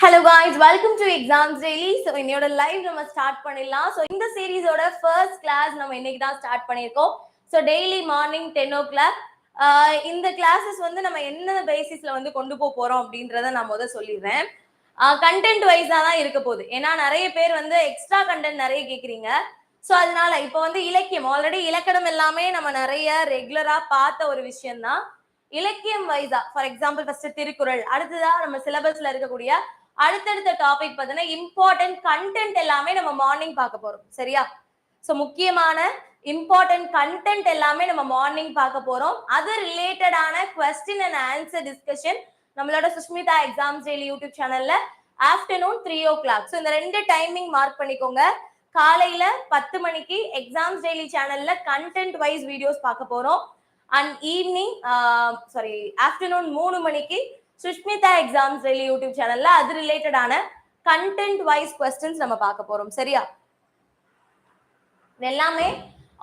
Hello guys welcome to exams daily so என்னோட live நம்ம start பண்ணிடலாம். ஸோ இந்த சீரீஸோட ஃபர்ஸ்ட் கிளாஸ் நம்ம இன்னைக்கு தான் ஸ்டார்ட் பண்ணியிருக்கோம். So daily morning ten o'clock இந்த கிளாஸஸ் வந்து நம்ம என்ன பேசிஸ்ல வந்து கொண்டு போக போறோம் அப்படின்றத நான் முதல் சொல்லிடுறேன். கண்டென்ட் வைஸா தான் இருக்க போகுது. ஏன்னா நிறைய பேர் வந்து எக்ஸ்ட்ரா கண்டென்ட் நிறைய கேட்குறீங்க ஸோ அதனால இப்போ வந்து இலக்கியம் ஆல்ரெடி இலக்கணம் எல்லாமே நம்ம நிறைய ரெகுலரா பார்த்த ஒரு விஷயம் தான் இலக்கியம் வைஸா ஃபார் எக்ஸாம்பிள் ஃபர்ஸ்ட் திருக்குறள் அடுத்ததா நம்ம சிலபஸ்ல இருக்கக்கூடிய அடுத்தடுத்த டாபிக் பார்த்தீங்கன்னா இம்பார்ட்டன்ட் கண்டென்ட் எல்லாமே நம்ம மார்னிங் பார்க்க போறோம். சரியா? ஸோ முக்கியமான இம்பார்ட்டன்ட் கண்டென்ட் எல்லாமே நம்ம மார்னிங் பார்க்க போறோம். அது ரிலேட்டடான கொஸ்டின் அண்ட் ஆன்சர் டிஸ்கஷன் நம்மளோட சுஷ்மிதா எக்ஸாம்ஸ் டெய்லி யூடியூப் சேனல்ல afternoon three o'clock so இந்த ரெண்டு டைமிங் மார்க் பண்ணிக்கோங்க. காலையில பத்து மணிக்கு எக்ஸாம்ஸ் டெய்லி சேனல்ல கண்டென்ட் வைஸ் வீடியோஸ் பார்க்க போறோம். அண்ட் ஈவினிங் சாரி ஆஃப்டர்நூன் மூணு மணிக்கு சுஷ்மிதா எக்ஸாம்ஸ் டெய்லி யூடியூப் சேனல்ல அது ரிலேட்டடான கண்டென்ட் வைஸ் கொஸ்டின்ஸ் நம்ம பார்க்க போறோம். சரியா? எல்லாமே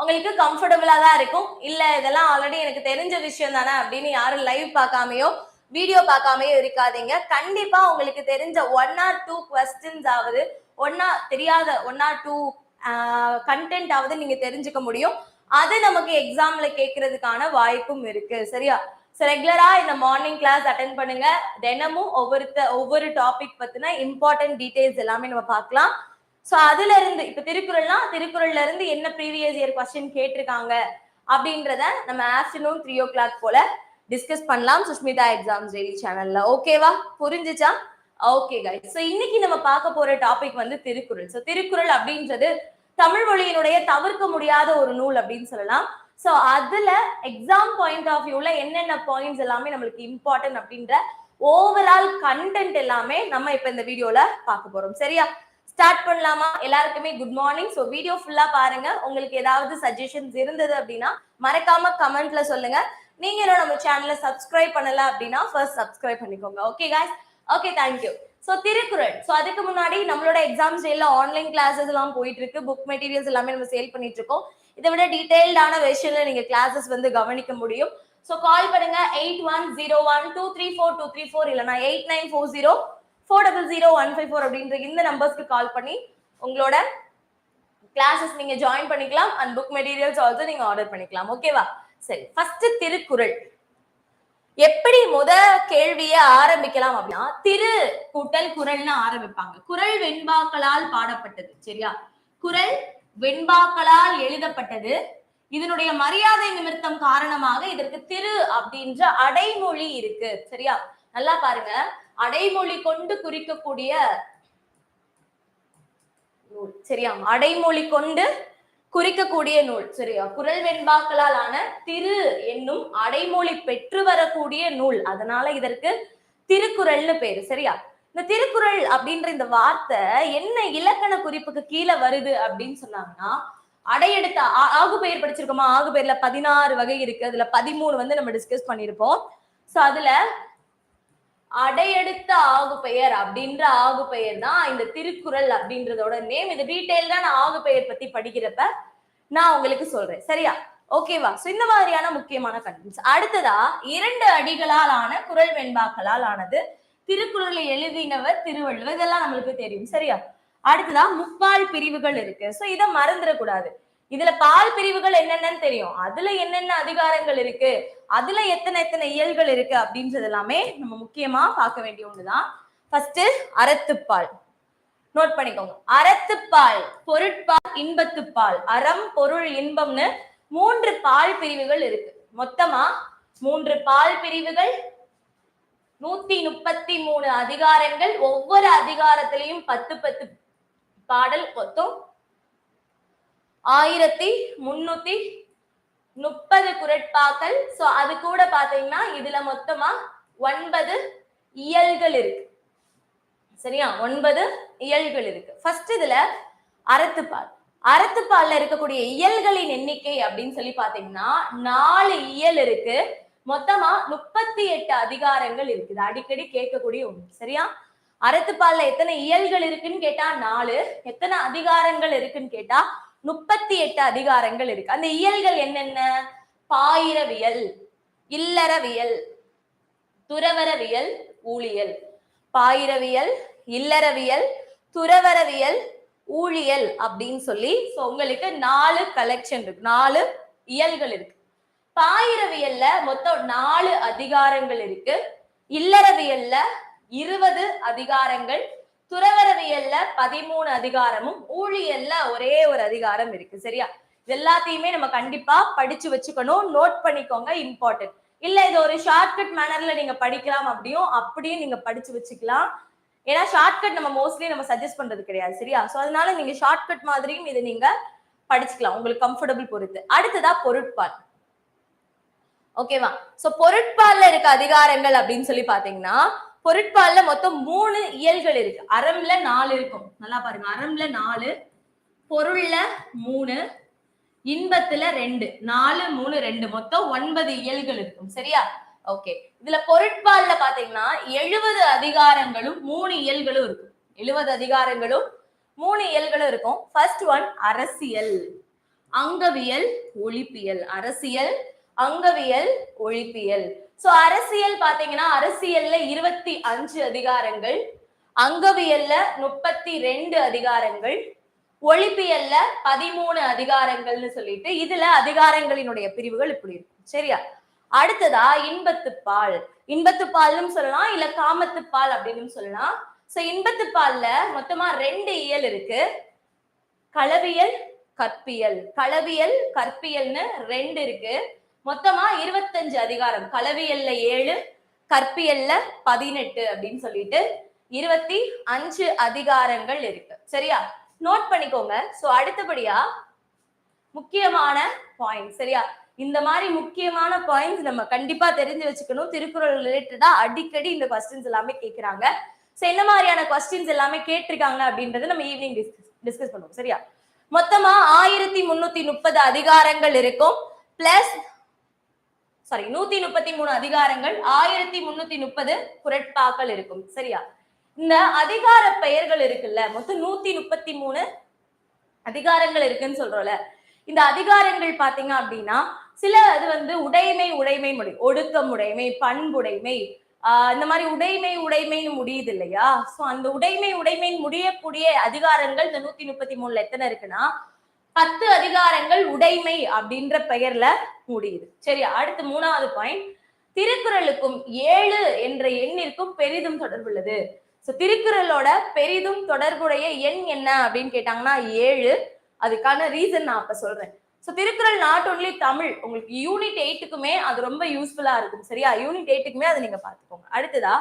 உங்களுக்கு கம்ஃபர்டபுளா தான் இருக்கும். இல்ல இதெல்லாம் ஆல்ரெடி எனக்கு தெரிஞ்ச விஷயம் தானே அப்படின்னு யாரும் லைவ் பார்க்காமையோ வீடியோ பார்க்காமையோ இருக்காதீங்க. கண்டிப்பா உங்களுக்கு தெரிஞ்ச ஒன் ஆர் டூ கொஸ்டின்ஸ் ஆகுது ஒன்னா தெரியாத ஒன் ஆர் டூ கண்டென்ட் ஆகுது நீங்க தெரிஞ்சுக்க முடியும். அது நமக்கு எக்ஸாம்ல கேட்கறதுக்கான வாய்ப்பும் இருக்கு. சரியா? ஸோ ரெகுலரா இந்த மார்னிங் கிளாஸ் அட்டன் பண்ணுங்க. தினமும் ஒவ்வொருத்த ஒவ்வொரு டாபிக் பத்தின இம்பார்ட்டன்ட் டீடைல்ஸ் எல்லாமே நம்ம பார்க்கலாம். ஸோ அதுல இருந்து இப்ப திருக்குறள்னா திருக்குறள்ல இருந்து என்ன ப்ரீவியஸ் இயர் கொஸ்டின் கேட்டிருக்காங்க அப்படின்றத நம்ம ஆஃப்டர்நூன் த்ரீ ஓ கிளாக் போல டிஸ்கஸ் பண்ணலாம். சுஷ்மிதா எக்ஸாம்ஸ் டெய்லி சேனல்ல ஓகேவா புரிஞ்சுச்சா? ஓகே கைஸ் ஸோ இன்னைக்கு நம்ம பார்க்க போற டாபிக் வந்து திருக்குறள். ஸோ திருக்குறள் அப்படின்றது தமிழ் மொழியினுடைய தவிர்க்க முடியாத ஒரு நூல் அப்படின்னு சொல்லலாம். ஸோ அதுல எக்ஸாம் பாயிண்ட் ஆஃப் வியூல என்னென்ன பாயிண்ட்ஸ் எல்லாமே நம்மளுக்கு இம்பார்ட்டன்ட் அப்படின்ற ஓவரால் கண்டென்ட் எல்லாமே நம்ம இப்ப இந்த வீடியோல பார்க்க போறோம். சரியா? ஸ்டார்ட் பண்ணலாமா? எல்லாருக்குமே குட் மார்னிங் ஸோ வீடியோ ஃபுல்லா பாருங்க. உங்களுக்கு ஏதாவது சஜஷன்ஸ் இருந்தது அப்படின்னா மறக்காம கமெண்ட்ல சொல்லுங்க. நீங்க இன்னும் நம்ம சேனலை சப்ஸ்கிரைப் பண்ணல அப்படின்னா ஃபர்ஸ்ட் சப்ஸ்கிரைப் பண்ணிக்கோங்க. Okay guys okay thank you so Thirukkural. So அதுக்கு முன்னாடி நம்மளோட எக்ஸாம்ஸ் எல்லாம் ஆன்லைன் கிளாஸஸ் எல்லாம் போயிட்டு இருக்கு புக் மெட்டீரியல்ஸ் எல்லாமே நம்ம சேல் பண்ணிட்டு இருக்கோம் இதை விட டீடைல்டான வெர்ஷன்ல நீங்க கிளாஸஸ் வந்து கவனிக்க முடியும். ஸோ கால் பண்ணுங்க. Eight one zero one two three four two three four இல்லைனா eight nine four zero four double zero one five four அப்படின்ற இந்த நம்பர்ஸ்க்கு கால் பண்ணி உங்களோட கிளாஸஸ் நீங்க ஜாயின் பண்ணிக்கலாம். அண்ட் புக் மெட்டீரியல்ஸ் ஆல்சோ நீங்க ஆர்டர் பண்ணிக்கலாம். ஓகேவா சரி. ஃபர்ஸ்ட் திருக்குறள். எப்படி முத கேள்விய ஆரம்பிக்கலாம் அப்படின்னா திரு கூட்டல் குரல்னு ஆரம்பிப்பாங்க. குரல் வெண்பாக்களால் பாடப்பட்டது சரியா? குரல் வெண்பாக்களால் எழுதப்பட்டது. இதனுடைய மரியாதை நிமித்தம் காரணமாக இதற்கு திரு அப்படின்ற அடைமொழி இருக்கு சரியா? நல்லா பாருங்க. அடைமொழி கொண்டு குறிக்கக்கூடிய சரியா? அடைமொழி கொண்டு குறிக்கக்கூடிய நூல் சரியா? குரல் வெண்பாக்களால் ஆன திரு என்னும் அடைமொழி பெற்று வரக்கூடிய நூல். அதனால இதற்கு திருக்குறள்னு பேரு சரியா? இந்த திருக்குறள் அப்படின்ற இந்த வார்த்தை என்ன இலக்கண குறிப்புக்கு கீழே வருது அப்படின்னு சொன்னாங்கன்னா அடையெடுத்த ஆ- ஆகு பெயர் படிச்சிருக்கோமா? ஆகு பெயர்ல பதினாறு வகை இருக்கு. அதுல பதிமூணு வந்து நம்ம டிஸ்கஸ் பண்ணிருப்போம் சோ அதுல அடையெடுத்த ஆகு பெயர் அப்படின்ற ஆகு பெயர் தான் இந்த திருக்குறள் அப்படின்றதோட நேம் இது டீட்டெயில்டா நான் ஆகு பெயர் பத்தி படிக்கிறப்ப நான் உங்களுக்கு சொல்றேன். சரியா? ஓகேவா சோ இந்த மாதிரியான முக்கியமான கண்டென்ட்ஸ் அடுத்ததா இரண்டு அடிகளால் ஆன குரல் வெண்பாக்களால் ஆனது திருக்குறளை எழுதினவர் திருவள்ளுவர் இதெல்லாம் நம்மளுக்கு தெரியும். சரியா? அடுத்ததா முப்பால் பிரிவுகள் இருக்கு. சோ இதை மறந்துடக்கூடாது. இதுல பால் பிரிவுகள் என்னென்னு தெரியும். அதுல என்னென்ன அதிகாரங்கள் இருக்கு? அதுல எத்தனை எத்தனை இயல்கள் இருக்கு அப்படின்றது எல்லாமே நம்ம முக்கியமா பார்க்க வேண்டிய ஒண்ணுதான். ஃபர்ஸ்ட் அறத்துப்பால். நோட் பண்ணிக்கோங்க. அறத்துப்பால் பொருட்பால் இன்பத்துப்பால். அறம் பொருள் இன்பம்னு மூன்று பால் பிரிவுகள் இருக்கு. மொத்தமா மூன்று பால் பிரிவுகள் நூத்தி முப்பத்தி மூணு அதிகாரங்கள் ஒவ்வொரு அதிகாரத்திலையும் பத்து பத்து பாடல் மொத்தம் ஆயிரத்தி முன்னூத்தி முப்பது குரட்பாக்கள். சோ அது கூட பாத்தீங்கன்னா இதுல மொத்தமா ஒன்பது இயல்கள் இருக்கு. சரியா? ஒன்பது இயல்கள் இருக்கு. ஃபர்ஸ்ட் இதுல அறத்துப்பால். அறத்துப்பால்ல இருக்கக்கூடிய இயல்களின் எண்ணிக்கை அப்படின்னு சொல்லி பாத்தீங்கன்னா நாலு இயல் இருக்கு. மொத்தமா முப்பத்தி எட்டு அதிகாரங்கள் இருக்குது அடிக்கடி கேட்கக்கூடிய ஒன்று சரியா? அறத்துப்பால்ல எத்தனை இயல்கள் இருக்குன்னு கேட்டா நாலு. எத்தனை அதிகாரங்கள் இருக்குன்னு கேட்டா முப்பத்தி எட்டு அதிகாரங்கள் இருக்கு. அந்த இயல்கள் என்னென்ன? பாயிரவியல் இல்லறவியல் துறவரவியல் ஊழியல். பாயிரவியல் இல்லறவியல் துறவரவியல் ஊழியல் அப்படின்னு சொல்லி ஸோ உங்களுக்கு நாலு கலெக்ஷன் இருக்கு. நாலு இயல்கள் இருக்கு. பாயிரவியல்ல மொத்தம் நாலு அதிகாரங்கள் இருக்கு. இல்லறவியல்ல இருபது அதிகாரங்கள் துறவரவியல்ல பதிமூணு அதிகாரமும் ஊழியல்ல ஒரே ஒரு அதிகாரம் இருக்கு சரியா? இது எல்லாத்தையுமே நம்ம கண்டிப்பா படிச்சு வச்சுக்கணும். நோட் பண்ணிக்கோங்க இம்பார்ட்டன்ட் இல்ல இது ஒரு ஷார்ட்கட் மேனர்ல நீங்க படிக்கலாம் அப்படியும் அப்படியும் நீங்க படிச்சு வச்சுக்கலாம். ஏன்னா ஷார்ட்கட் நம்ம மோஸ்ட்லி நம்ம சஜஸ்ட் பண்றது கிடையாது சரியா? சோ அதனால நீங்க ஷார்ட்கட் மாதிரியும் இதை நீங்க படிச்சுக்கலாம். உங்களுக்கு கம்ஃபர்டபுள் பொறுத்து. அடுத்ததா பொருட்பால். ஓகேவா சோ பொருட்பால்ல இருக்க அதிகாரங்கள் அப்படின்னு சொல்லி பாத்தீங்கன்னா பொருட்பால்ல மொத்தம் மூணு இயல்கள் இருக்கு. அறம்ல நாலு இருக்கும். நல்லா பாருங்க. அறம்ல நாலு பொருள்ல மூணு இன்பத்துல ரெண்டு. நாலு மூணு ரெண்டு. மொத்தம் ஒன்பது இயல்கள் இருக்கும். சரியா? ஓகே. இதுல பொருட்பால்ல பாத்தீங்கன்னா எழுபது அதிகாரங்களும் மூணு இயல்களும் இருக்கும். எழுபது அதிகாரங்களும் மூணு இயல்களும் இருக்கும். ஃபர்ஸ்ட் ஒன் அரசியல். அங்கவியல் ஒழிப்பியல் அரசியல் அங்கவியல் ஒழிப்பியல் சோ அரசியல் பாத்தீங்கன்னா அரசியல்ல இருபத்தி அஞ்சு அதிகாரங்கள் அங்கவியல்ல முப்பத்தி ரெண்டு அதிகாரங்கள் ஒழிப்பியல்ல பதிமூணு அதிகாரங்கள்னு சொல்லிட்டு இதுல அதிகாரங்களினுடைய பிரிவுகள் இப்படி இருக்கும். சரியா? அடுத்ததா இன்பத்துப்பால் இன்பத்துப்பால்னு சொல்லலாம் இல்ல காமத்துப்பால் அப்படின்னு சொல்லலாம். சோ இன்பத்துப்பால்ல மொத்தமா ரெண்டு இயல் இருக்கு. களவியல் கற்பியல். களவியல் கற்பியல்னு ரெண்டு இருக்கு. மொத்தமா இருபத்தஞ்சு அதிகாரம். கலவியல்ல ஏழு கற்பியல்ல பதினெட்டு அப்படின்னு சொல்லிட்டு இருபத்தி அஞ்சு அதிகாரங்கள் இருக்கு. சரியா? நோட் பண்ணிக்கோங்க. சோ அடுத்தபடியா முக்கியமான பாயிண்ட் சரியா? இந்த மாதிரி முக்கியமான பாயிண்ட்ஸ் நம்ம கண்டிப்பா தெரிஞ்சு வச்சுக்கணும். திருக்குறள் ரிலேட்டடா அடிக்கடி இந்த கொஸ்டின்ஸ் எல்லாமே கேட்கிறாங்க சோ என்ன மாதிரியான கொஸ்டின்ஸ் எல்லாமே கேட்டிருக்காங்க அப்படின்றத நம்ம ஈவினிங் டிஸ்கஸ் டிஸ்கஸ் பண்ணுவோம். சரியா? மொத்தமா ஆயிரத்தி முன்னூத்தி முப்பது அதிகாரங்கள் இருக்கும். பிளஸ் சாரி நூத்தி முப்பத்தி மூணு அதிகாரங்கள் ஆயிரத்தி முன்னூத்தி முப்பது குரட்பாக்கள் இருக்கும். சரியா? இந்த அதிகார பெயர்கள் இருக்குல்ல மொத்தம் நூத்தி முப்பத்தி மூணு அதிகாரங்கள் இருக்குன்னு சொல்றோம்ல. இந்த அதிகாரங்கள் பாத்தீங்க அப்படின்னா சில அது வந்து உடைமை உடைமை முடி ஒடுக்கம் உடைமை பண்புடைமை ஆஹ் இந்த மாதிரி உடைமை உடைமைன்னு முடியுது இல்லையா? சோ அந்த உடைமை உடைமை முடியக்கூடிய அதிகாரங்கள் இந்த நூத்தி முப்பத்தி மூணுல எத்தனை இருக்குன்னா பத்து அதிகாரங்கள் உடைமை அப்படின்ற பெயர்ல முடியுது சரி அடுத்து மூணாவது பாயிண்ட் திருக்குறளுக்கும் ஏழு என்ற எண்ணிற்கும் பெரிதும் தொடர்புள்ளது ஸோ திருக்குறளோட பெரிதும் தொடர்புடைய எண் என்ன அப்படின்னு கேட்டாங்கன்னா ஏழு. அதுக்கான ரீசன் நான் அப்ப சொல்றேன். So Thirukkural not only Tamil உங்களுக்கு யூனிட் எயிட்டுக்குமே அது ரொம்ப யூஸ்ஃபுல்லா இருக்கும். சரியா? யூனிட் எயிட்டுக்குமே அதை நீங்க பாத்துக்கோங்க அடுத்ததா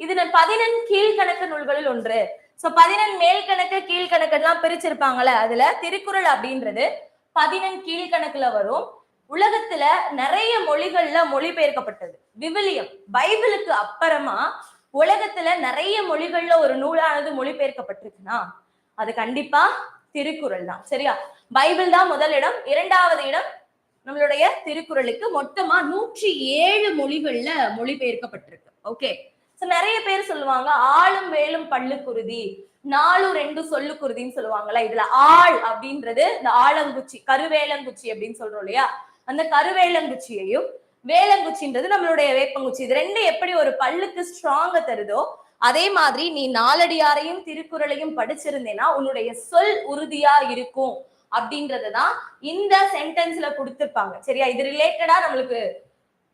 இது பதினெண் கீழ்கணக்கு நூல்களில் ஒன்று. சோ பதினெண் மேல் கணக்கு கீழ்கணக்கு எல்லாம் பிரிச்சிருப்பாங்கல்ல அதுல திருக்குறள் அப்படின்றது பதினெண் கீழ்கணக்குல வரும். உலகத்துல நிறைய மொழிகள்ல மொழிபெயர்க்கப்பட்டது. விவிலியம் பைபிளுக்கு அப்புறமா உலகத்துல நிறைய மொழிகள்ல ஒரு நூலானது மொழிபெயர்க்கப்பட்டிருக்குன்னா அது கண்டிப்பா திருக்குறள் தான். சரியா? பைபிள் தான் முதல் இடம். இரண்டாவது இடம் நம்மளுடைய திருக்குறளுக்கு மொத்தமா நூற்றி ஏழு மொழிகள்ல மொழிபெயர்க்கப்பட்டிருக்கு. ஓகே ஸோ நிறைய பேர் சொல்லுவாங்க ஆளும் வேலும் பல்லுக்குருதி நாலும் ரெண்டு சொல்லுக்குருதின்னு சொல்லுவாங்கல்ல இதுல ஆள் அப்படின்றது இந்த ஆலங்குச்சி கருவேலங்குச்சி அப்படின்னு சொல்றோம் இல்லையா? அந்த கருவேலங்குச்சியையும் வேலங்குச்சின்றது நம்மளுடைய வேப்பங்குச்சி. இது ரெண்டு எப்படி ஒரு பல்லுக்கு ஸ்ட்ராங்க தருதோ அதே மாதிரி நீ நாலடியாரையும் திருக்குறளையும் படிச்சிருந்தேன்னா உன்னுடைய சொல் உறுதியா இருக்கும் அப்படின்றதுதான் இந்த சென்டென்ஸ்ல கொடுத்திருப்பாங்க. சரியா? இது ரிலேட்டடா நம்மளுக்கு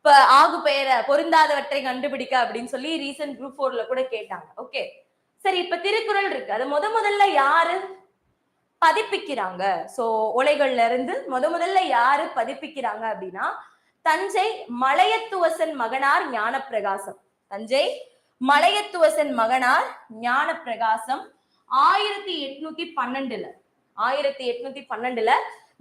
இப்ப ஆகு பெயரை பொருந்தாதவற்றை கண்டுபிடிக்க அப்படின்னு சொல்லி ரீசன்ட் குரூப் போர்ல கூட கேட்டாங்க. ஓகே சரி இப்ப திருக்குறள் இருக்கு. அது முத முதல்ல யாரு பதிப்பிக்கிறாங்க? சோ உலைகள்ல இருந்து முத முதல்ல யாரு பதிப்பிக்கிறாங்க அப்படின்னா தஞ்சை மலையத்துவசன் மகனார் ஞானப்பிரகாசம். தஞ்சை மலையத்துவசன் மகனார் ஞானப்பிரகாசம் ஆயிரத்தி எட்நூத்தி பன்னெண்டுல. ஆயிரத்தி எட்நூத்தி பன்னெண்டுல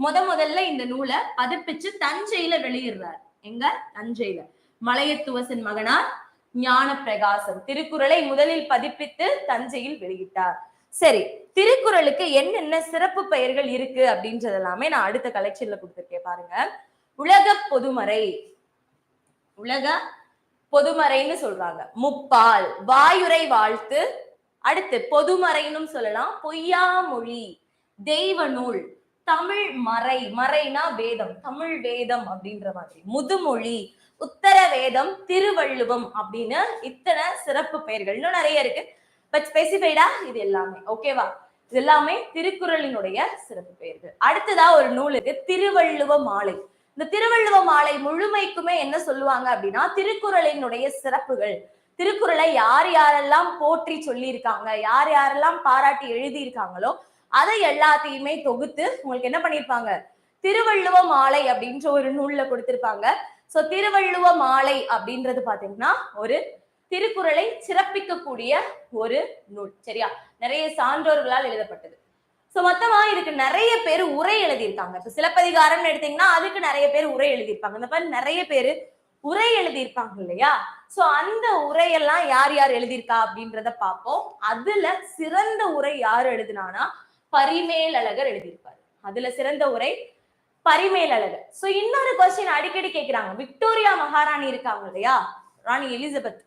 முத முதல்ல இந்த நூலை பதிப்பிச்சு தஞ்சையில வெளியிடுறாரு. எங்க? தஞ்சையில. மலையத்துவசன் மகனார் ஞான பிரகாசம் திருக்குறளை முதலில் பதிப்பித்து தஞ்சையில் வெளியிட்டார். சரி திருக்குறளுக்கு என்னென்ன சிறப்பு பெயர்கள் இருக்கு அப்படின்றது எல்லாமே நான் அடுத்த கலெக்ஷன்ல கொடுத்துருக்கேன் பாருங்க. உலக பொதுமறை. உலக பொதுமறைன்னு சொல்றாங்க. முப்பால் வாயுரை வாழ்த்து. அடுத்து பொதுமறைன்னு சொல்லலாம். பொய்யா மொழி தெய்வ நூல் தமிழ் மறை மறைனா வேதம் தமிழ் வேதம் அப்படின்ற மாதிரி. முதுமொழி உத்தர வேதம் திருவள்ளுவம் அப்படின்னு இத்தனை சிறப்பு பெயர்கள். இன்னும் நிறைய இருக்கு. பட் ஸ்பெசிஃபைடா இது எல்லாமே. ஓகேவா இது எல்லாமே திருக்குறளினுடைய சிறப்பு பெயர்கள். அடுத்ததா ஒரு நூல் இருக்கு. திருவள்ளுவ மாலை. இந்த திருவள்ளுவ மாலை முழுமைக்குமே என்ன சொல்லுவாங்க அப்படின்னா திருக்குறளினுடைய சிறப்புகள். திருக்குறளை யார் யாரெல்லாம் போற்றி சொல்லியிருக்காங்க யார் யாரெல்லாம் பாராட்டி எழுதியிருக்காங்களோ அதை எல்லாத்தையுமே தொகுத்து உங்களுக்கு என்ன பண்ணிருப்பாங்க? திருவள்ளுவ மாலை அப்படின்ற ஒரு நூல்ல கொடுத்திருப்பாங்க. சோ திருவள்ளுவ மாலை அப்படின்றது பாத்தீங்கன்னா ஒரு திருக்குறளை சிறப்பிக்கக்கூடிய ஒரு நூல். சரியா? நிறைய சான்றோர்களால் எழுதப்பட்டது. சோ மொத்தமா இதுக்கு நிறைய பேர் உரை எழுதியிருக்காங்க. இப்ப சிலப்பதிகாரம்னு எடுத்தீங்கன்னா அதுக்கு நிறைய பேர் உரை எழுதியிருப்பாங்க. இந்த மாதிரி நிறைய பேர் உரை எழுதியிருப்பாங்க இல்லையா? சோ அந்த உரையெல்லாம் யார் யார் எழுதியிருக்கா அப்படின்றத பார்ப்போம். அதுல சிறந்த உரை யார் எழுதினானா பரிமேலழகர் எழுதியிருப்பார். அதுல சிறந்த உரை பரிமேலழகர். சோ இன்னொரு கொஸ்டின் அடிக்கடி கேட்கிறாங்க விக்டோரியா மகாராணி இருக்காங்க இல்லையா? ராணி எலிசபெத்.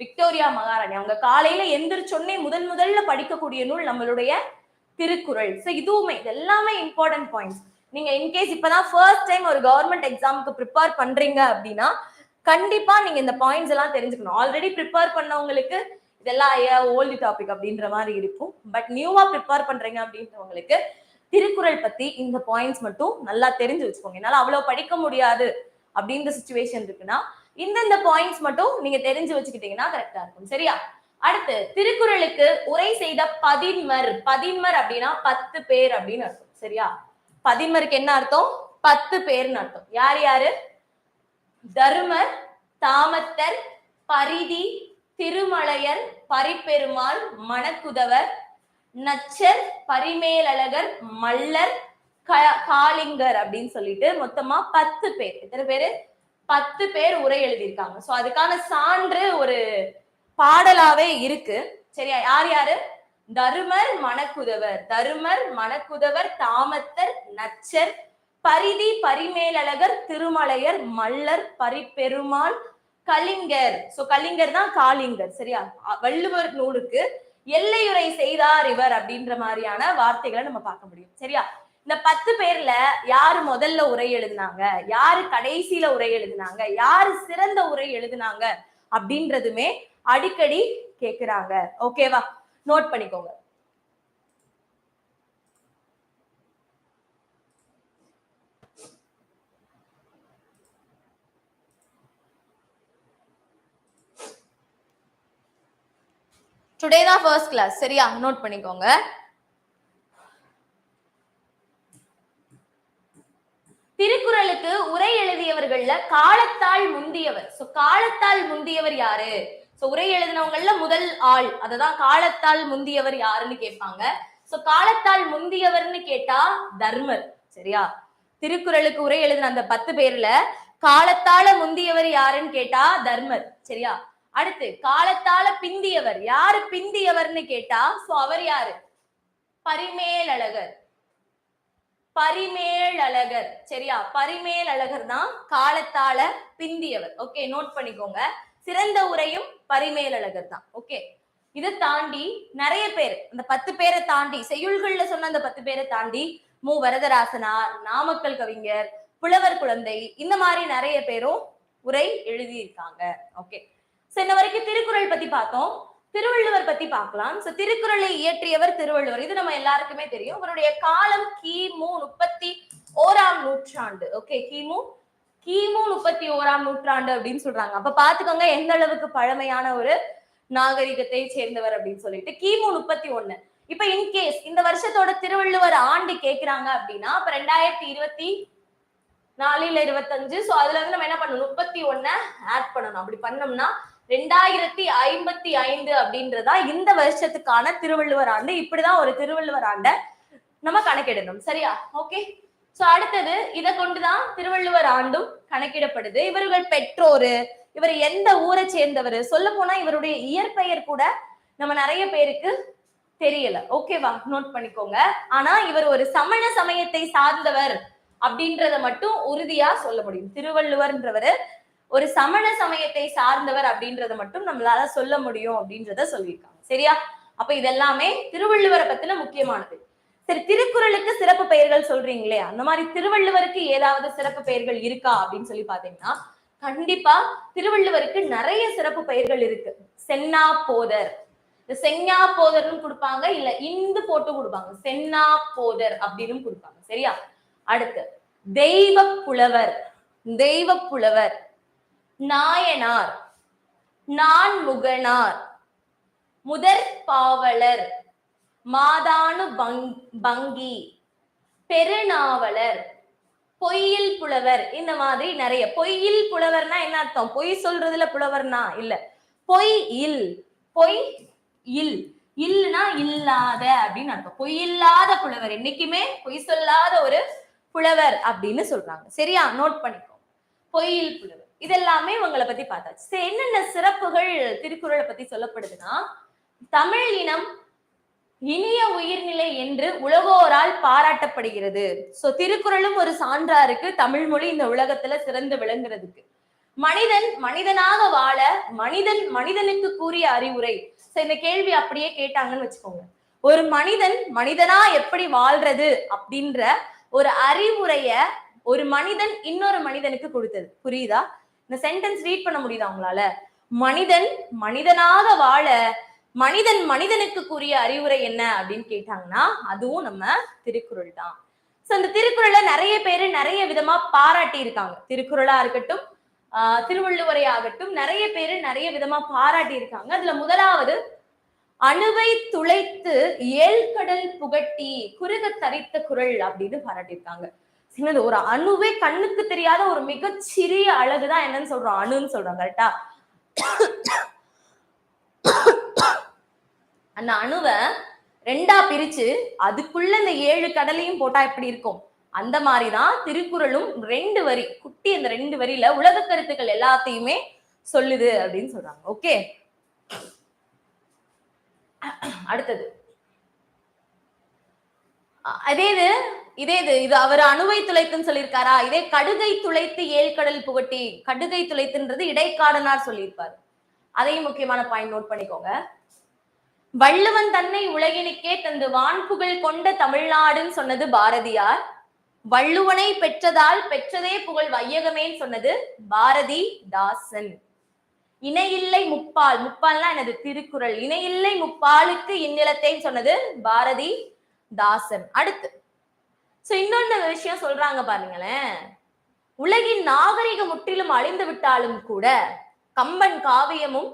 விக்டோரியா மகாராணி. அவங்க காலையில எந்திரிச்சொன்னே முதல் முதல்ல படிக்கக்கூடிய நூல் நம்மளுடைய திருக்குறள். சோ இதுவுமே இது எல்லாமே இம்பார்ட்டன்ட் பாயிண்ட்ஸ் நீங்க இன்கேஸ் இப்பதான் ஃபர்ஸ்ட் டைம் ஒரு கவர்மெண்ட் எக்ஸாமுக்கு ப்ரிப்பேர் பண்றீங்க அப்படின்னா கண்டிப்பா நீங்க இந்த பாயிண்ட்ஸ் எல்லாம் தெரிஞ்சுக்கணும். ஆல்ரெடி ப்ரிப்பேர் பண்ணவங்களுக்கு இதெல்லாம் ஐயா ஓல்டு டாபிக் அப்படின்ற மாதிரி இருக்கும். பட் நியூவா ப்ரிப்பேர் பண்றீங்க அப்படின்றவங்களுக்கு திருக்குறள் பத்தி இந்த பாயிண்ட்ஸ் மட்டும் நல்லா தெரிஞ்சு வச்சுக்கோங்க. என்னால அவ்வளவு படிக்க முடியாது அப்படின்ற சுச்சுவேஷன் இருக்குன்னா இந்தந்த பாயிண்ட்ஸ் மட்டும் நீங்க தெரிஞ்சு வச்சுக்கிட்டீங்கன்னா கரெக்டா இருக்கும். சரியா? அடுத்து திருக்குறளுக்கு உரை செய்த பதின்மர். பதின்மர் அப்படின்னா பத்து பேர் அப்படின்னு அர்த்தம். சரியா? பதின்மருக்கு என்ன அர்த்தம்? பத்து பேர்னு அர்த்தம். யார் யாரு? தருமர் தாமத்தர் பரிதி திருமலையர் பரிப்பெருமாள் மணக்குதவர் நச்சர் பரிமேலழகர் மல்லர் க- காளிங்கர் அப்படின்னு சொல்லிட்டு மொத்தமா பத்து பேர். எத்தனை பேரு? பத்து பேர் உரை எழுதியிருக்காங்க. சோ அதுக்கான சான்று ஒரு பாடலாவே இருக்கு. சரியா? யார் யாரு? தருமர் மணக்குதவர். தருமர் மணக்குதவர் தாமத்தர் நச்சர் பரிதி பரிமேலழகர் திருமலையர் மல்லர் பரிப்பெருமாள் கலிங்கர். சோ கலிங்கர் தான் காளிங்கர் சரியா? வள்ளுவர் நூலுக்கு எல்லையுரை செய்தார் இவர் அப்படின்ற மாதிரியான வார்த்தைகளை நம்ம பார்க்க முடியும் சரியா? இந்த பத்து பேர்ல யாரு முதல்ல உரை எழுதினாங்க? யாரு கடைசியில உரை எழுதினாங்க? யாரு சிறந்த உரை எழுதினாங்க? அப்படின்றதுமே அடிக்கடி கேக்குறாங்க. ஓகேவா நோட் பண்ணிக்கோங்க. டுடே தான் ஃபர்ஸ்ட் கிளாஸ் சரியா? நோட் பண்ணிக்கோங்க. திருக்குறளுக்கு உரை எழுதியவர்கள்ல காலத்தால் முந்தியவர். சோ காலத்தால் முந்தியவர் யாரு? சோ உரை எழுதினவங்கள்ல முதல் ஆள். அததான் காலத்தால் முந்தியவர் யாருன்னு கேட்பாங்க. சோ காலத்தால் முந்தியவர்னு கேட்டா தர்மர். சரியா? திருக்குறளுக்கு உரை எழுதின அந்த பத்து பேர்ல காலத்தால முந்தியவர் யாருன்னு கேட்டா தர்மர். சரியா? அடுத்து காலத்தால பிந்தியவர். யாரு பிந்தியவர்னு கேட்டா சோ அவர் யாரு? பரிமேலழகர். பரிமேலழகர். சரியா? பரிமேலழகர் தான் காலத்தால பிந்தியவர். ஓகே நோட் பண்ணிக்கோங்க. சிறந்த உரையும் பரிமேலழகர் தான் ஓகே இதை தாண்டி நிறைய பேர் அந்த பத்து பேரை தாண்டி செய்யுள்கள்ல சொன்ன அந்த பத்து பேரை தாண்டி மு. வரதராசனார் நாமக்கல் கவிஞர் புலவர் குழந்தை இந்த மாதிரி நிறைய பேரும் உரை எழுதியிருக்காங்க. ஓகே சோ இன்ன வரைக்கும் திருக்குறள் பத்தி பார்த்தோம். திருவள்ளுவர் பத்தி பார்க்கலாம். சோ திருக்குறளை இயற்றியவர் திருவள்ளுவர். இது நம்ம எல்லாருக்குமே தெரியும். அவருடைய காலம் கிமு முப்பத்தி ஓராம் நூற்றாண்டு. ஓகே கிமு? கிமு முப்பத்தி ஓராம் நூற்றாண்டு அப்படின்னு சொல்றாங்க. அப்ப பாத்துக்கோங்க எந்த அளவுக்கு பழமையான ஒரு நாகரிகத்தை சேர்ந்தவர் அப்படின்னு சொல்லிட்டு. கிமு முப்பத்தி ஒண்ணு. இப்ப இன்கேஸ் இந்த வருஷத்தோட திருவள்ளுவர் ஆண்டு கேக்குறாங்க அப்படின்னா இப்ப ரெண்டாயிரத்தி இருபத்தி நாலுல இருபத்தஞ்சு. சோ அதுல இருந்து நம்ம என்ன பண்ணணும்? முப்பத்தி ஒன்ன ஆட் பண்ணணும். அப்படி பண்ணோம்னா ரெண்டாயிரத்தி ஐம்பத்தி ஐந்து அப்படின்றதா இந்த வருஷத்துக்கான திருவள்ளுவர் ஆண்டு. இப்படிதான் ஒரு திருவள்ளுவர் ஆண்டை நம்ம கணக்கிடணும். சரியா? ஓகே சோ அடுத்தது இதை கொண்டுதான் திருவள்ளுவர் ஆண்டும் கணக்கிடப்படுது. இவர்கள் பெற்றோரு இவர் எந்த ஊரை சேர்ந்தவர் சொல்ல போனா இவருடைய இயற்பெயர் கூட நம்ம நிறைய பேருக்கு தெரியல. ஓகேவா நோட் பண்ணிக்கோங்க. ஆனா இவர் ஒரு சமண சமயத்தை சார்ந்தவர் அப்படின்றத மட்டும் உறுதியா சொல்ல முடியும். திருவள்ளுவர்ன்றவர் ஒரு சமண சமயத்தை சார்ந்தவர் அப்படின்றத மட்டும் நம்மளால சொல்ல முடியும் அப்படின்றத சொல்லியிருக்காங்க. சரியா? அப்ப இதெல்லாமே திருவள்ளுவரை பத்தின முக்கியமானது. சரி திருக்குறளுக்கு சிறப்பு பெயர்கள் சொல்றீங்களே அந்த மாதிரி திருவள்ளுவருக்கு ஏதாவது சிறப்பு பெயர்கள் இருக்கா அப்படின்னு சொல்லி பாத்தீங்கன்னா கண்டிப்பா திருவள்ளுவருக்கு நிறைய சிறப்பு பெயர்கள் இருக்கு. சென்னா போதர். இந்த செங்கா போதர்னு கொடுப்பாங்க இல்ல இந்து போட்டு கொடுப்பாங்க. சென்னா போதர் அப்படின்னு கொடுப்பாங்க. சரியா? அடுத்து தெய்வ புலவர் தெய்வ புலவர் நாயனார் நான்முகனார் முதற் பாவலர் மாதானு பங்- பங்கி பெருநாவலர் பொய்யில் புலவர் இந்த மாதிரி நிறைய. பொய்யில் புலவர்னா என்ன அர்த்தம்? பொய் சொல்றதுல புலவர்னா இல்ல. பொய் இல் பொய் இல். இல்லனா இல்லாத அப்படின்னு அர்த்தம். பொய் இல்லாத புலவர். என்னைக்குமே பொய் சொல்லாத ஒரு புலவர் அப்படின்னு சொல்றாங்க. சரியா? நோட் பண்ணிக்கோ. பொய்யில் புலவர். இதெல்லாமே இவங்களை பத்தி பார்த்தாச்சு. சரி என்னென்ன சிறப்புகள் திருக்குறளை பத்தி சொல்லப்படுதுன்னா தமிழ் இனம் இனிய உயிர்நிலை என்று உலகோரால் பாராட்டப்படுகிறது. சோ திருக்குறளும் ஒரு சான்றா இருக்கு. தமிழ் மொழி இந்த உலகத்துல சிறந்து விளங்குறதுக்கு. மனிதன் மனிதனாக வாழ மனிதன் மனிதனுக்கு கூறிய அறிவுரை. இந்த கேள்வி அப்படியே கேட்டாங்கன்னு வச்சுக்கோங்க. ஒரு மனிதன் மனிதனா எப்படி வாழ்றது அப்படின்ற ஒரு அறிவுரைய ஒரு மனிதன் இன்னொரு மனிதனுக்கு கொடுத்தது. புரியுதா? இந்த சென்டென்ஸ் ரீட் பண்ண முடியுதா உங்களால? மனிதன் மனிதனாக வாழ மனிதன் மனிதனுக்கு கூறிய அறிவுரை என்ன அப்படின்னு கேட்டாங்கன்னா அதுவும் நம்ம திருக்குறள் தான். சோ இந்த திருக்குறளை நிறைய பேரு நிறைய விதமா பாராட்டி இருக்காங்க திருக்குறளா இருக்கட்டும் ஆஹ் திருவள்ளுவரை ஆகட்டும் நிறைய பேரு நிறைய விதமா பாராட்டி இருக்காங்க அதுல முதலாவது அணுவை துளைத்து ஏழ்கடல் புகட்டி குறுக தரித்த குரல் அப்படின்னு பாராட்டியிருக்காங்க. சின்னது ஒரு அணுவே கண்ணுக்கு தெரியாத ஒரு மிகச்சிறிய அழகுதான் என்னன்னு சொல்றோம். அணுன்னு சொல்றோம் கரெக்டா அந்த அணுவை ரெண்டா பிரிச்சு அதுக்குள்ள இந்த ஏழு கடலையும் போட்டா எப்படி இருக்கும்? அந்த மாதிரிதான் திருக்குறளும் ரெண்டு வரி குட்டி அந்த ரெண்டு வரியில உலக கருத்துக்கள் எல்லாத்தையுமே சொல்லுது அப்படின்னு சொல்றாங்க. ஓகே? அடுத்தது. அதே இது இதே இது இது அவர் அணுவை துளைத்துன்னு சொல்லியிருக்காரா? இதே கடுகை துளைத்து ஏழ்கடல் புகட்டி கடுகை துளைத்துன்றது இடைக்காடனார் சொல்லியிருப்பார். அதையும் முக்கியமான பாயிண்ட் நோட் பண்ணிக்கோங்க. வள்ளுவன் தன்னை உலகினுக்கே தந்து வான்புகழ் கொண்ட தமிழ்நாடுன்னு சொன்னது பாரதியார். வள்ளுவனை பெற்றதால் பெற்றதே புகழ் வையகமேன்னு சொன்னது பாரதி தாசன் இணையில்லை முப்பால் முப்பால்னா எனது திருக்குறள். இணையில்லை முப்பாலுக்கு இந்நிலத்தைன்னு சொன்னது பாரதி தாசன் அடுத்து சோ இன்னொன்னு விஷயம் சொல்றாங்க பாருங்களேன். உலகின் நாகரிகம் முற்றிலும் அழிந்து விட்டாலும் கூட கம்பன் காவியமும்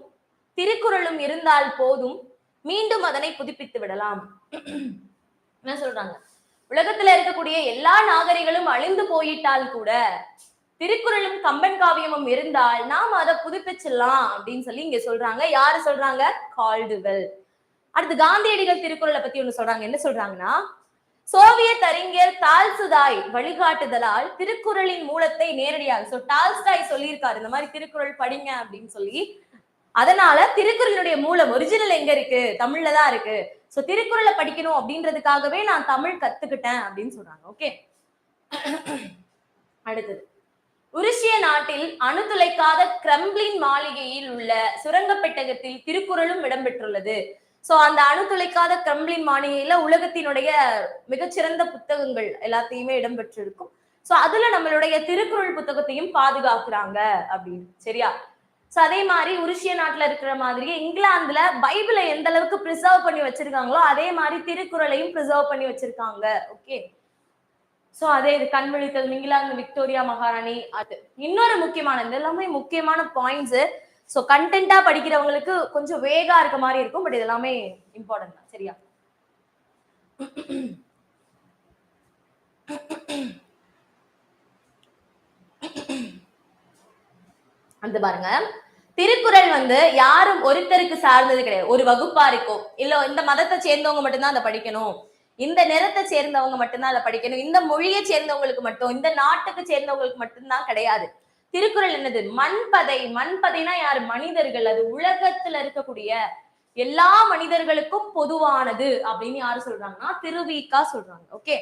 திருக்குறளும் இருந்தால் போதும் மீண்டும் அதனை புதுப்பித்து விடலாம். என்ன சொல்றாங்க? உலகத்துல இருக்கக்கூடிய எல்லா நாகரிகளும் அழிந்து போயிட்டால் கூட திருக்குறளும் கம்பன் காவியமும் இருந்தால் நாம் அதை புதுப்பிச்சிடலாம் அப்படின்னு சொல்லி இங்க சொல்றாங்க. யாரு சொல்றாங்க? கால்டுவெல் அடுத்து காந்தியடிகள் திருக்குறளை பத்தி ஒண்ணு சொல்றாங்க. என்ன சொல்றாங்கன்னா சோவியத் அறிஞர் தால்சுதாய் வழிகாட்டுதலால் திருக்குறளின் மூலத்தை நேரடியாக சோ டால்ஸ்டாய் சொல்லியிருக்காரு இந்த மாதிரி திருக்குறள் படிங்க அப்படின்னு சொல்லி. அதனால திருக்குறளினுடைய மூலம் ஒரிஜினல் எங்க இருக்கு? தமிழ்ல தான் இருக்கு. சோ திருக்குறளை படிக்கணும் அப்படின்றதுக்காகவே நான் தமிழ் கத்துக்கிட்டேன் அப்படின்னு சொல்றாங்க. ஓகே அடுத்தது. உருசிய நாட்டில் அணுதுளைக்காத கிரம்ளின் கிரம்லின் மாளிகையில் உள்ள சுரங்க பெட்டகத்தில் திருக்குறளும் இடம்பெற்றுள்ளது. சோ அந்த அணு துளைக்காத கிரம்லின் மாளிகையில உலகத்தினுடைய மிகச்சிறந்த புத்தகங்கள் எல்லாத்தையுமே இடம்பெற்றிருக்கும். சோ அதுல நம்மளுடைய திருக்குறள் புத்தகத்தையும் பாதுகாக்கிறாங்க அப்படின்னு சரியா? சோ அதே மாதிரி உருசிய நாட்டுல இருக்கிற மாதிரி இங்கிலாந்துல பைபிளை எந்த அளவுக்கு ப்ரிசர்வ் பண்ணி வச்சிருக்காங்களோ அதே மாதிரி திருக்குறளையும் ப்ரிசர்வ் பண்ணி வச்சிருக்காங்க ஓகே சோ அதே இது கண்விழித்தல் இங்கிலாந்து விக்டோரியா மகாராணி அது இன்னொரு முக்கியமான இது எல்லாமே முக்கியமான பாயிண்ட்ஸ் சோ கண்டென்ட்டா படிக்கிறவங்களுக்கு கொஞ்சம் வேகா இருக்க மாதிரி இருக்கும் பட் இதெல்லாமே இம்பார்ட்டன்ட் தான். சரியா? அந்த பாருங்க. திருக்குறள் வந்து யாரும் ஒருத்தருக்கு சார்ந்தது கிடையாது. ஒரு வகுப்பா இருக்கும் இல்ல இந்த மதத்தை சேர்ந்தவங்க மட்டும்தான் அதை படிக்கணும். இந்த நிறத்தை சேர்ந்தவங்க மட்டும்தான் அதை படிக்கணும். இந்த மொழியை சேர்ந்தவங்களுக்கு மட்டும் இந்த நாட்டுக்கு சேர்ந்தவங்களுக்கு மட்டும்தான் கிடையாது. திருக்குறள் என்னது? மண்பதை. மண்பதைனா யாரு? மனிதர்கள். அது உலகத்துல இருக்கக்கூடிய எல்லா மனிதர்களுக்கும் பொதுவானது அப்படின்னு யாரு சொல்றாங்கன்னா திருவிக்கா சொல்றாங்க. ஓகே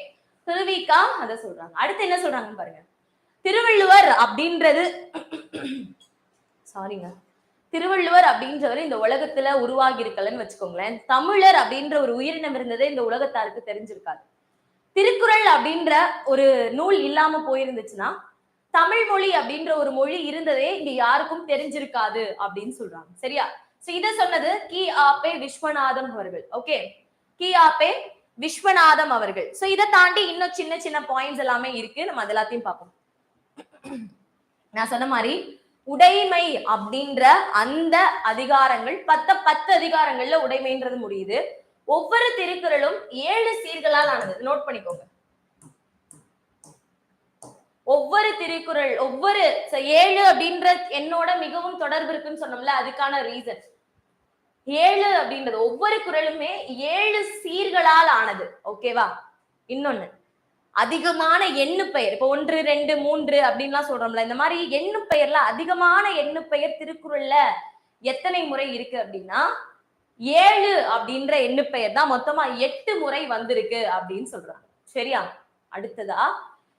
திருவிக்கா அதை சொல்றாங்க. அடுத்து என்ன சொல்றாங்கன்னு பாருங்க. திருவள்ளுவர் அப்படின்றது சாரிங்க திருவள்ளுவர் அப்படின்றவர் இந்த உலகத்துல உருவாகி இருக்கலன்னு வச்சுக்கோங்களேன். தமிழர் அப்படின்ற ஒரு உயிரினம் இருந்ததே இந்த உலகத்தாருக்கு தெரிஞ்சிருக்காது. திருக்குறள் அப்படின்ற ஒரு நூல் இல்லாம போயிருந்துச்சுன்னா தமிழ் மொழி அப்படின்ற ஒரு மொழி இருந்ததே இங்க யாருக்கும் தெரிஞ்சிருக்காது அப்படின்னு சொல்றாங்க. சரியா? சோ இத சொன்னது கி ஆப்பே விஸ்வநாதம் அவர்கள். ஓகே கி ஆப்பே விஸ்வநாதம் அவர்கள். சோ இதை தாண்டி இன்னும் சின்ன சின்ன பாயிண்ட்ஸ் எல்லாமே இருக்கு. நம்ம அது எல்லாத்தையும் பார்ப்போம். நான் சொன்ன மாதிரி உடைமை அப்படின்ற அந்த அதிகாரங்கள் பத்த பத்து அதிகாரங்கள்ல உடைமைன்றது முடியுது. ஒவ்வொரு திருக்குறளும் ஏழு சீர்களால் ஆனது. நோட் பண்ணிக்கோங்க. ஒவ்வொரு திருக்குறள் ஒவ்வொரு ஏழு அப்படின்ற என்னோட மிகவும் தொடர்பு இருக்குன்னு சொன்னோம்ல அதுக்கான ரீசன் ஏழு அப்படின்றது ஒவ்வொரு குறளுமே ஏழு சீர்களால் ஆனது. ஓகேவா இன்னொன்னு அதிகமான எண்ணு பெயர். இப்போ ஒன்று ரெண்டு மூன்று அப்படின்லாம் சொல்றோம்ல இந்த மாதிரி எண்ணு பெயர்ல அதிகமான எண்ணு பெயர் திருக்குறள்ல எத்தனை முறை இருக்கு அப்படின்னா ஏழு அப்படின்ற எண்ணு பெயர் தான் மொத்தமா எட்டு முறை வந்திருக்கு அப்படின்னு சொல்றாங்க. சரியா? அடுத்ததா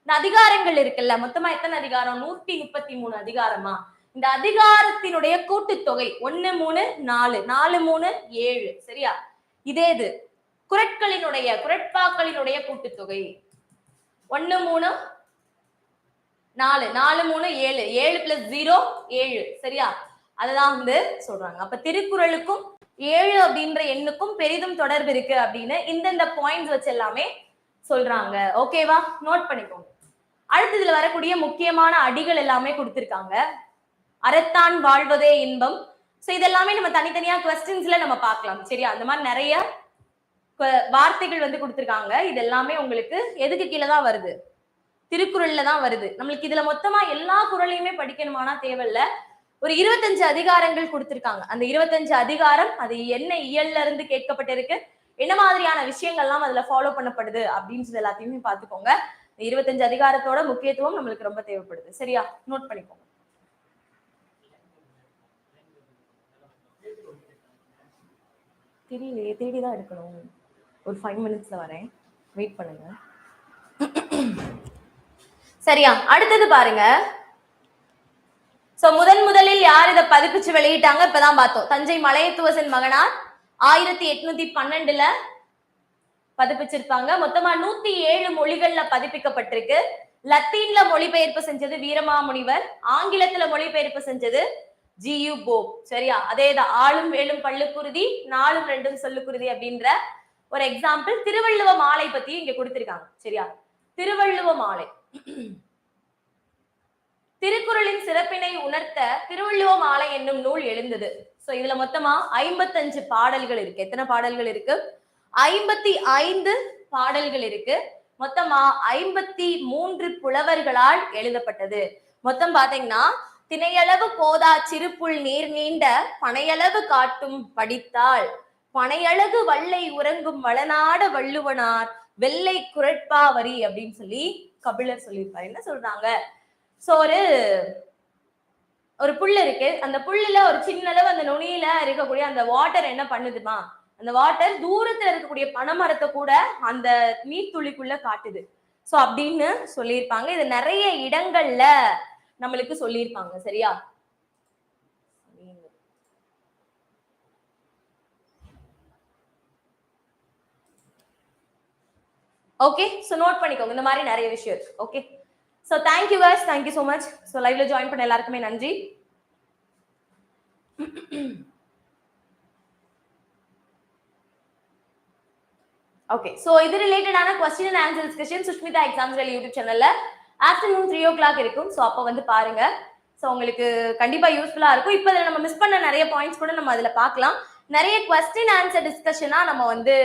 இந்த அதிகாரங்கள் இருக்குல்ல மொத்தமா எத்தனை அதிகாரம்? நூத்தி முப்பத்தி மூணு அதிகாரமா? இந்த அதிகாரத்தினுடைய கூட்டுத்தொகை ஒண்ணு மூணு நாலு. நாலு மூணு ஏழு. சரியா? இதே இது. குரட்களினுடைய குரட்பாக்களினுடைய கூட்டுத்தொகை. ஒண்ணு மூணு நாலு. நாலு மூணு ஏழு. ஏழு பிளஸ் ஜீரோ ஏழு. சரியா? அதுதான் வந்து சொல்றாங்க. அப்ப திருக்குறளுக்கும் ஏழு அப்படின்ற எண்ணுக்கும் பெரிதும் தொடர்பு இருக்கு அப்படின்னு இந்தந்த பாயிண்ட்ஸ் வச்சு எல்லாமே சொல்றாங்க. ஓகேவா நோட் பண்ணிக்கோங்க. அடுத்து இதுல வரக்கூடிய முக்கியமான அடிகள் எல்லாமே கொடுத்திருக்காங்க. அறத்தான் வாழ்வதே இன்பம். ஸோ இதெல்லாமே நம்ம தனித்தனியா கொஸ்டின்ஸ்ல நம்ம பார்க்கலாம். சரியா? அந்த மாதிரி நிறைய வார்த்தைகள் வந்து கொடுத்துருக்காங்க. இது எல்லாமே உங்களுக்கு எதுக்கு கீழே தான் வருது? திருக்குறள்ல தான் வருது. நம்மளுக்கு இதுல மொத்தமா எல்லா குறளையுமே படிக்கணுமானா தேவையில்ல. ஒரு இருபத்தஞ்சு அதிகாரங்கள் கொடுத்திருக்காங்க. அந்த இருபத்தஞ்சு அதிகாரம் அது என்ன இயல்ல இருந்து கேட்கப்பட்டிருக்கு? என்ன மாதிரியான விஷயங்கள்லாம் அதுல ஃபாலோ பண்ணப்படுது? அப்படின்றது எல்லாத்தையுமே பார்த்துக்கோங்க. இருபத்தஞ்சு அதிகாரத்தோட முக்கியத்துவம் நம்மளுக்கு ரொம்ப தேவைப்படுது. சரியா? நோட் பண்ணிக்கோங்க. தெரியலையே தேடி தான் எடுக்கணும். ஒரு ஃபைவ் மினிட்ஸ்ல வரேன். வெயிட் பண்ணுங்க. சரியா? அடுத்தது பாருங்க. சோ முதன் முதலில் யார் இதை பதிப்பிச்சு வெளியிட்டாங்க? இப்பதான் பார்த்தோம். தஞ்சை மலையத்துவசன் மகனார் ஆயிரத்தி எட்நூத்தி பன்னெண்டுல பதிப்பிச்சிருப்பாங்க மொத்தமா நூத்தி ஏழு மொழிகள்ல பதிப்பிக்கப்பட்டிருக்கு. லத்தீன்ல மொழிபெயர்ப்பு செஞ்சது வீரமாமுனிவர் ஆங்கிலத்துல மொழிபெயர்ப்பு செஞ்சது ஜியு போப் சரியா? அதேதான் ஆளும் வேலும் பள்ளுக்குருதி நாலும் ரெண்டும் சொல்லுக்குருதி அப்படின்ற ஒரு எக்ஸாம்பிள் திருவள்ளுவ மாலை பத்தி இங்க கொடுத்திருக்காங்க. சரியா? திருவள்ளுவ மாலை. திருக்குறளின் சிறப்பினை உணர்த்த திருவள்ளுவ மாலை என்னும் நூல் எழுந்தது. சோ இதுல மொத்தமா ஐம்பத்தஞ்சு பாடல்கள் இருக்கு. எத்தனை பாடல்கள் இருக்கு? ஐம்பத்தி ஐந்து பாடல்கள் இருக்கு. மொத்தமா ஐம்பத்தி மூன்று புலவர்களால் எழுதப்பட்டது. மொத்தம் பாத்தீங்கன்னா திணையளவு போதா சிறுப்புள் நீர் நீண்ட பனையளவு காட்டும் படித்தால் பனையழகு வல்லை உறங்கும் வளநாட வள்ளுவனார் வெள்ளை குரட்பாவரி அப்படின்னு சொல்லி கபிலர் சொல்லியிருப்பாரு. என்ன சொல்றாங்க? சோ ஒரு ஒரு புல் இருக்கு. அந்த புல்லுல ஒரு சின்னளவு அந்த நுனியில இருக்கக்கூடிய அந்த வாட்டர் என்ன பண்ணுதுமா? அந்த வாட்டர் தூரத்துல இருக்கக்கூடிய பனைமரத்தை கூட அந்த நீர்த்துளிக்குள்ள காட்டுது. ஸோ அப்படின்னு சொல்லியிருப்பாங்க. இது நிறைய இடங்கள்ல நம்மளுக்கு சொல்லியிருப்பாங்க. சரியா? ஓகே ஸோ நோட் பண்ணிக்கோங்க. இந்த மாதிரி நிறைய விஷயம் இருக்கு. Okay so thank you guys. Thank you so much so லைவ்ல ஜாயின் பண்ண எல்லாருக்குமே நன்றி. ஓகே ஸோ இது ரிலேட்டடான question and answer discussion Sushmitha exams YouTube சேனல்ல ஆஃப்டர்நூன் த்ரீ ஓ கிளாக் இருக்கும். ஸோ அப்போ வந்து பாருங்க. ஸோ உங்களுக்கு கண்டிப்பாக யூஸ்ஃபுல்லாக இருக்கும். இப்போ இதில் நம்ம மிஸ் பண்ண நிறைய பாயிண்ட்ஸ் கூட நம்ம அதில் பார்க்கலாம். நிறைய கொஸ்டின் ஆன்சர் டிஸ்கஷனாக நம்ம வந்து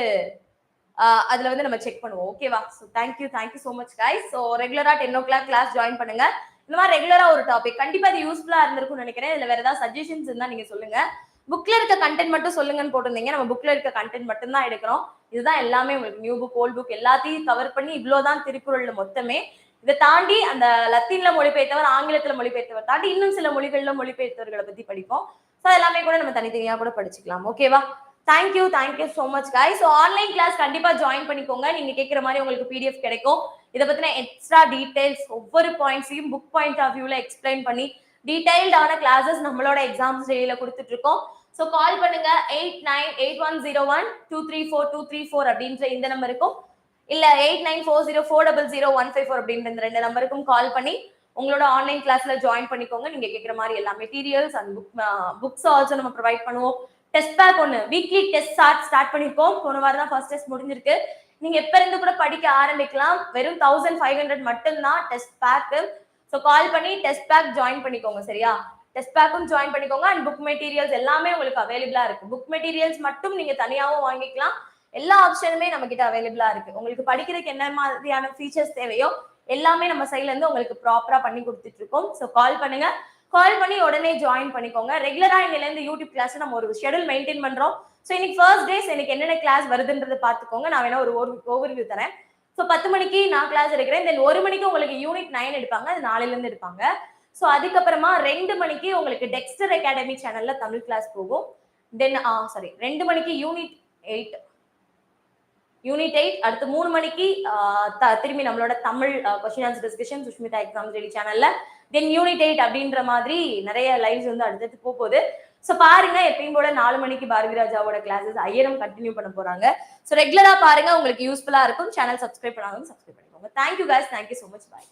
அதில் வந்து நம்ம செக் பண்ணுவோம். ஓகேவா so thank you thank you so much guys so ரெகுலராக ten o'clock class join பண்ணுங்க. இந்த மாதிரி ரெகுலராக ஒரு டாபிக் கண்டிப்பாக அது யூஸ்ஃபுல்லாக இருந்திருக்கும்னு நினைக்கிறேன். இதில் வேறு ஏதாவது சஜஷன்ஸ் இருந்தால் நீங்கள் சொல்லுங்கள் புக்ல இருக்க கண்டென்ட் மட்டும் சொல்லுங்கன்னு போட்டிருந்தீங்க. நம்ம புக்ல இருக்க கண்டென்ட் மட்டும் தான் எடுக்கிறோம். இதுதான் எல்லாமே உங்களுக்கு நியூ புக் ஓல்ட் புக் எல்லாத்தையும் கவர் பண்ணி இவ்வளவுதான் திருக்குறள் மொத்தமே. இதை தாண்டி அந்த லத்தீன்ல மொழிபெயர்த்தவர் ஆங்கிலத்துல மொழிபெயர்த்தவர் தாண்டி இன்னும் சில மொழிகள்ல மொழிபெயர்த்தவர்களை பத்தி படிப்போம். ஸோ எல்லாமே கூட நம்ம தனித்தனியா கூட படிச்சுக்கலாம். ஓகேவா thank you thank you so much guy so online class கண்டிப்பா ஜாயின் பண்ணிக்கோங்க. நீங்க கேட்குற மாதிரி உங்களுக்கு பிடிஎஃப் கிடைக்கும். இதை பத்தின எக்ஸ்ட்ரா டீடைல்ஸ் ஒவ்வொரு பாயிண்ட்ஸையும் புக் பாயிண்ட் ஆஃப் வியூல எக்ஸ்பிளைன் பண்ணி டீடைல்டான கிளாஸஸ் நம்மளோட எக்ஸாம்ஸ் டெய்லியில் கொடுத்துட்டு இருக்கோம் ஸோ கால் பண்ணுங்க. Eight nine eight one zero one two three four two three four அப்படின்ற இந்த நம்பருக்கும் இல்ல eight nine four zero four double zero one five four அப்படின்ற இந்த ரெண்டு நம்பருக்கும் கால் பண்ணி உங்களோட ஆன்லைன் கிளாஸ்ல ஜாயின் பண்ணிக்கோங்க. நீங்க கேட்குற மாதிரி எல்லா materials and book books also நம்ம ப்ரொவைட் பண்ணுவோம். டெஸ்ட் பேக் ஒன்று வீக்லி டெஸ்ட் ஸ்டார்ட் ஸ்டார்ட் பண்ணிருக்கோம். போன வாரம் தான் ஃபர்ஸ்ட் டெஸ்ட் முடிஞ்சிருக்கு. நீங்க எப்ப இருந்து கூட படிக்க ஆரம்பிக்கலாம். வெறும் தௌசண்ட் ஃபைவ் ஹண்ட்ரட் மட்டும்தான் டெஸ்ட் பேக்கு ஸோ கால் பண்ணி டெஸ்ட் பேக் ஜாயின் பண்ணிக்கோங்க சரியா? டெஸ்ட் பேக்கும் ஜாயின் பண்ணிக்கோங்க. அண்ட் புக் மெட்டீரியல்ஸ் எல்லாமே உங்களுக்கு அவைலபிளா இருக்கு. புக் மெட்டீரியல்ஸ் மட்டும் நீங்க தனியாகவும் வாங்கிக்கலாம். எல்லா ஆப்ஷனுமே நம்ம கிட்ட அவைலபிளா இருக்கு. உங்களுக்கு படிக்கிறதுக்கு என்ன மாதிரியான ஃபீச்சர்ஸ் தேவையோ எல்லாமே நம்ம சைட்ல இருந்து உங்களுக்கு ப்ராப்பரா பண்ணி கொடுத்துட்டு இருக்கோம். ஸோ கால் பண்ணுங்க. கால் பண்ணி உடனே ஜாயின் பண்ணிக்கோங்க. ரெகுலரா இன்னில இருந்து யூடியூப் கிளாஸ் நம்ம ஒரு ஷெடியூல் மெயின்டைன் பண்றோம். ஸோ இன்னைக்கு ஃபர்ஸ்ட் டேஸ் எனக்கு என்னென்ன கிளாஸ் வருதுன்றதை பார்த்துக்கோங்க. நான் வேணா ஒரு ஓவர் வியூ தரேன். ஸோ பத்து மணிக்கு நான் கிளாஸ் எடுக்கிறேன். தென் ஒரு மணிக்கு உங்களுக்கு யூனிட் நைன் எடுப்பாங்க. அது நாளையிலேருந்து எடுப்பாங்க. ஸோ அதுக்கப்புறமா ரெண்டு மணிக்கு உங்களுக்கு டெக்ஸ்டர் அகாடமி சேனல்ல தமிழ் கிளாஸ் போகும். தென் ஆ சாரி ரெண்டு மணிக்கு யூனிட் எயிட் யூனிட் எயிட் அடுத்து மூணு மணிக்கு த- திரும்பி நம்மளோட Tamil question answer discussion Sushmitha exam ready சேனல்ல தென் யூனிட் எயிட் அப்படின்ற மாதிரி நிறைய லைவ்ஸ் வந்து அடுத்தடுத்து போகுது ஸோ பாருங்க எப்பயும் போல நாலு மணிக்கு பாரதி ராஜாவோட கிளாஸஸ் ஐயரம் கண்டினியூ பண்ண போறாங்க. ஸோ ரெகுலரா பாருங்க உங்களுக்கு யூஸ்ஃபுல்லா இருக்கும். சேனல் சப்ஸ்கிரைப் பண்ணாலும் சப்ஸ்கிரைப் பண்ணிக்கோங்க. Thank you guys. Thank you so much bye